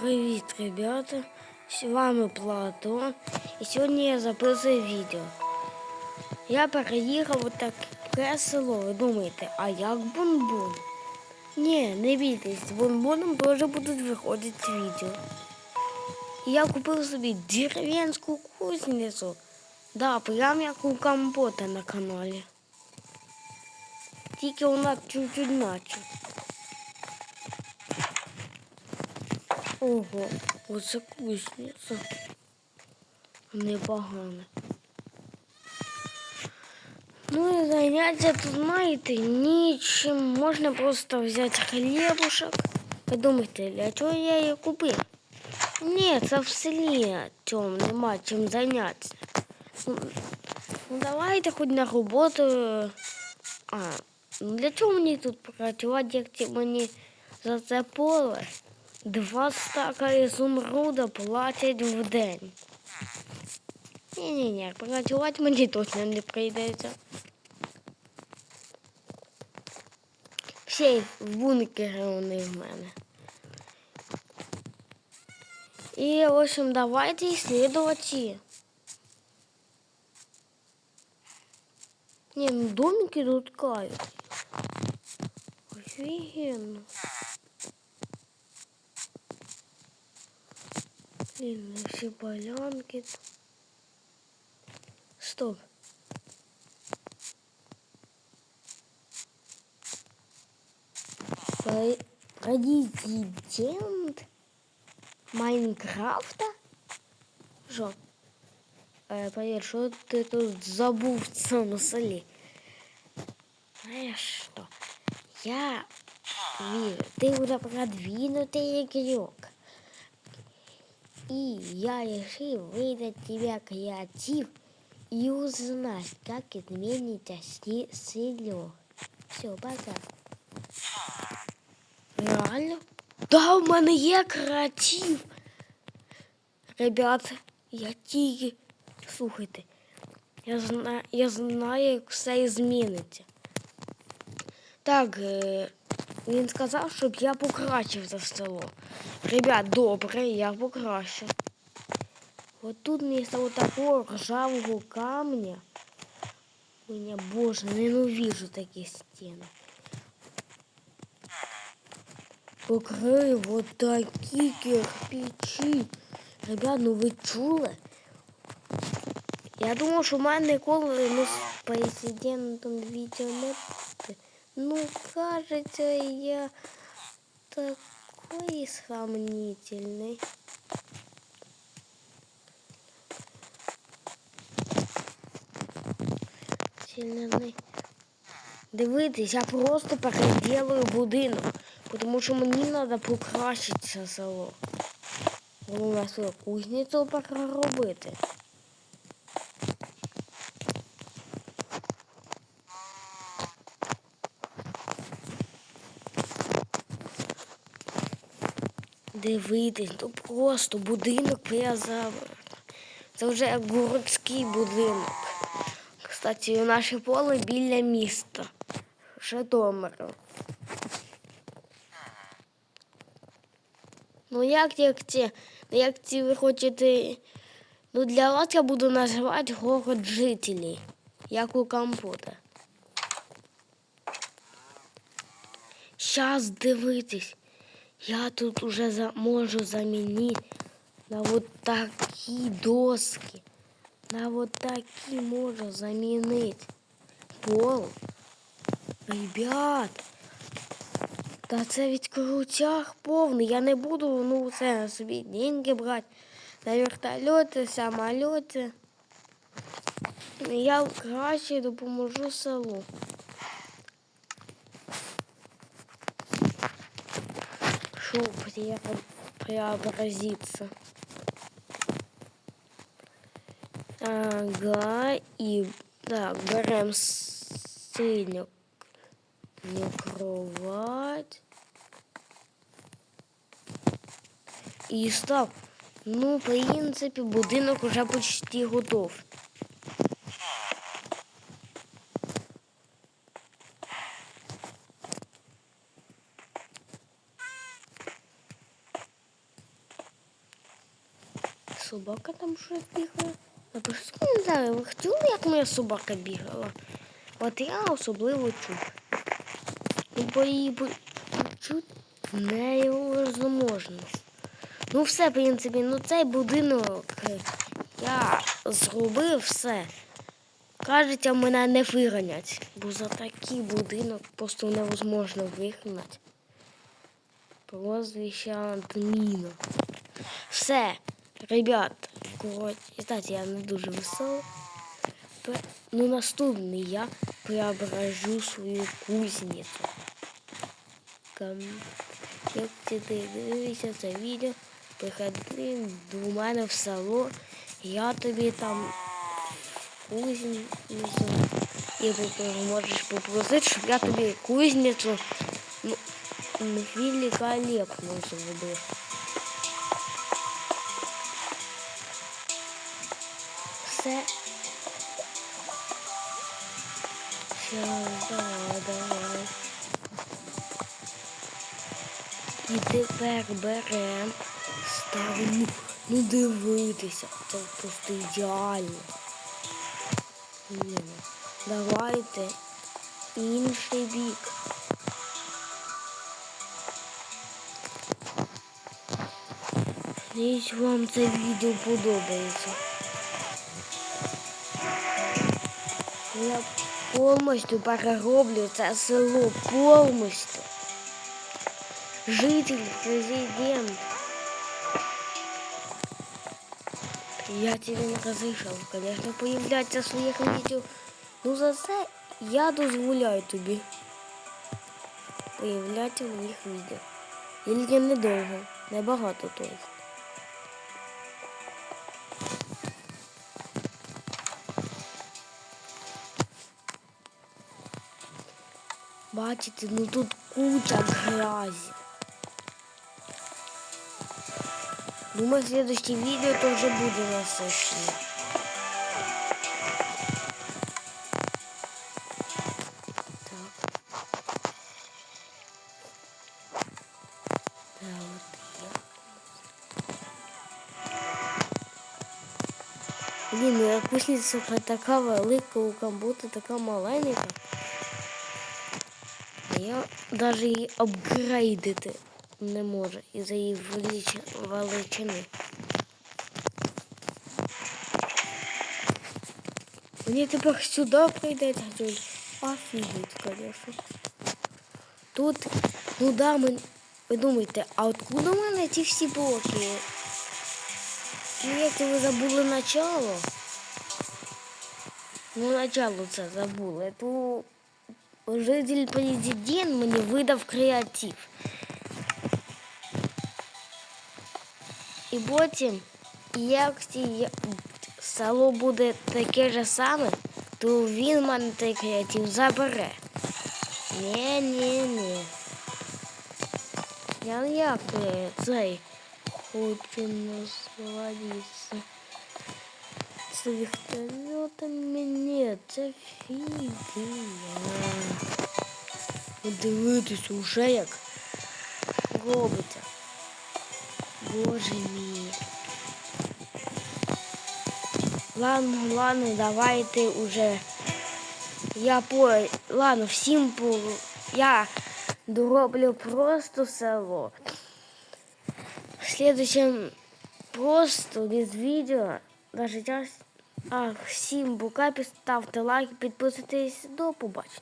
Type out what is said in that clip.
привіт, ребята! З вами Платон. І сьогодні я записую відео. Я переїхав у таке село. Ви думаєте, а як бунбун? Ні, не бійтесь, з бунбуном теж будуть виходити відео. Я купив собі дерев'янську кузницю. Да, прям як у компота на каналі. Тільки вона чуть-чуть наче. Ого, оце кузниця. Непогано. Ну і заняття тут, знаєте, нічим. Можна просто взяти хлібушок. Ви думаєте, для чого я її купив? Ні, це в селі цьому нема чим зайнятися. Ну, ну давайте хоч на роботу. А, ну для чого мені тут працювати, як мені за це поле? Два стака ізумруда платять в день. Ні-ні-ні, працювати мені точно не прийдеться. Всі в бункері вони в мене. І, в общем, давайте исследовать. Не, ну домики тут кают. Офигенно. Блин, ну все полянки. тут. Стоп. Про- Президент Майнкрафта? Що? Е, Повір, що ти тут забув в цьому селі? Знаєш що? Я вижу, ты уже продвинутый игрок. И я решил выдать тебе креатив и узнать, как изменится сли- село. Все, пока. Реально? Да, в мене є креатив. Ребята, я тільки. Слухайте, я знаю, я знаю, як все зміниться. Так, е, він сказав, щоб я покращив за село. Ребят, добре, я покращив. Вот тут вместо вот такого ржавого камня. Меня, боже, ненавижу такие стены. Покрив вот такі кирпичі. Ребят, ну ви чули? Я думав, що в мене ніколи ну, з президентом відео не буде. Ну, кажется, я такой сомнительный. Дивитись, я просто переделаю будинок, тому що мені треба покращити це село. Головне свою кузницю переробити. Дивитись, ну просто будинок призав. Це вже городський будинок. Кстати, наше поле біля міста. Житомира. Ну як як ці, ну, як ці ви хочете. Ну для вас я буду називати город жителей, як у компота. Щас дивитись. Я тут уже за, можу замінити на вот такі доски. На вот такі можу замінити. Пол. Ребят. Та це від крутях повний. Я не буду ну, це собі деньги брати на вертольоти, самоліти. Я краще допоможу селу. Шоу преобра- преобразиться. Ага, і так, беремо синю кровать. І став. Ну, в принципі, будинок уже почти готов. Собака там щось бігає. Напишіть в коментарі, ви хотіли, як моя собака бігала? От я особливо чув. Бо її чути невозможно. Ну все, в принципі, ну цей будинок е, я зробив все. Кажеться, мене не виганять, бо за такий будинок просто невозможно вигнати. Прозвище Антоніно. Все, ребят, коротше, кстати, я не дуже веселий. Пе- Ну, наступний я преображу свою кузницю. Кам... Як ти дивишся це відео, приходи до мене в село, я тобі там кузницю і ти можеш попросити, щоб я тобі кузницю ну, великолепно зробив. Все. Щас, давай. І тепер беремо, ставимо, ну дивитися, це просто ідеально. Блін, давайте інший бік. Надіюсь, вам це відео подобається. Я повністю перероблю це село повністю. Житель, президент. Я тебе не разрешал, конечно, появляться в своїх відео. Ну за це я дозволяю тобі появлятися в моїх відео. Тільки недовго, небагато то Бачите, ну тут куча грязі. Думаю, следующее видео тоже буде насыщенное. Так. Да, вот. Блін, ну як кузниця така велика, у комбута така маленька. Я навіть її апгрейдити не можу із-за її велич- величини. Мені тепер сюди прийдеться. Офігеть, конечно. Тут, ну да, ми, ви думаєте, а откуда в мене ці всі блоки? Ну, як ви забули начало? Ну, начало це забули. То житель президент мені видав креатив. І потім, як ці село буде таке ж саме, то він мене цей креатив забере. Ні, ні, ні. Я як цей хочу насладитися. З вертольотами ні, це фігня. Дивитись уже як робиться. Боже мій. Ладно, ладно, давайте уже. Я по... Ладно, всім по... Я дороблю просто село. В следующем просто без відео. Даже час. А всім пока, ставте лайк, підписуйтесь. До побачення.